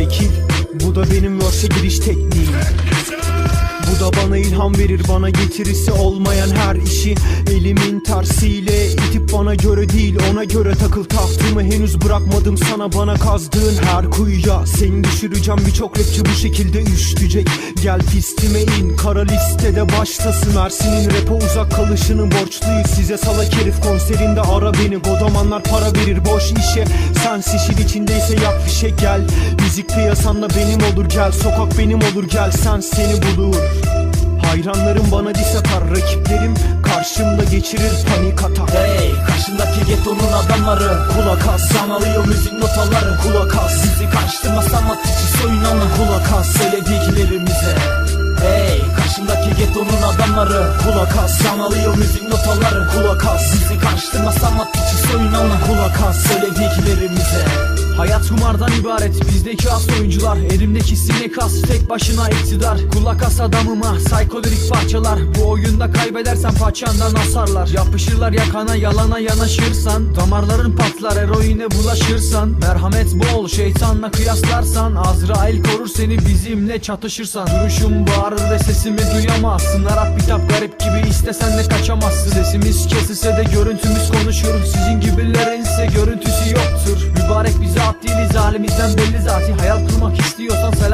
tekil. Bu da benim verse giriş tekniğim. Bu da bana ilham verir bana getirisi olmayan her işi. Elimin tersiyle itip bana göre değil ona göre takıl. Tahtımı henüz bırakmadım sana bana kazdığın her kuyuya. Seni düşüreceğim birçok rapçi bu şekilde üştecek Gel pistime in kara listede başlasın. Ersin'in rap'e uzak kalışını borçluyuz. Size salak herif konserinde ara beni. Godamanlar para verir boş işe. Sen şişir içindeyse yap fişe gel. Müzik piyasanda benim olur gel. Sokak benim olur gel. Sen seni bulur Hayranlarım bana dis atar Rakiplerim karşımda geçirir panik atak Hey karşındaki getonun adamları. Kulak as. Can alıyor müzik notaları. Kulak as. Bizi karıştırma sanat içi soyunanı. Kulak as. Söylediklerimize. Hey karşındaki getonun adamları. Kulak as. Can alıyor müzik notaları. Kulak as. Bizi karıştırma sanat içi soyunanı. Kulak as. Söylediklerimize Hayat kumardan ibaret bizdeki as oyuncular. Elimdeki sinek as tek başına iktidar. Kulak as adamıma psikodelik parçalar. Bu oyunda kaybedersen paçandan asarlar. Yapışırlar yakana yalana yanaşırsan. Damarların patlar eroine bulaşırsan. Merhamet bol şeytanla kıyaslarsan. Azrail korur seni bizimle çatışırsan. Duruşum bağırır ve sesimi duyamazsın. Arap bitap garip gibi istesen de kaçamazsın. Sesimiz kesilse de görüntümüz konuşur Sizin gibilerin ise görüntüsü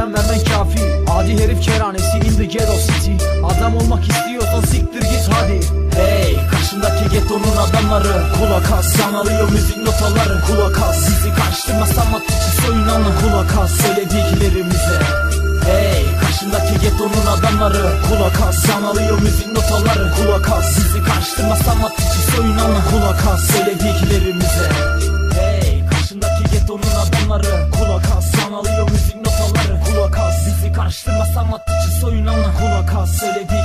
selam vermen kafi. Adi herif keranesi in the ghetto city. Adam olmak istiyorsan siktir git hadi. Hey karşındaki getonun adamları. Kulak as Can alıyor müzik notaları. Kulak as. Bizi karıştırma sanat içi soyunanı Kulak as. Söylediklerimize. Hey karşındaki getonun adamları. Kulak as Can alıyor müzik notaları. Kulak as. Bizi karıştırma sanat içi soyunanı Kulak as. Söylediklerimize. Hey karşındaki getonun adamları. Kulak as Can alıyor müzik notaları Bizi karıştırma sanat içi soyunanı Kulak as Söylediklerimize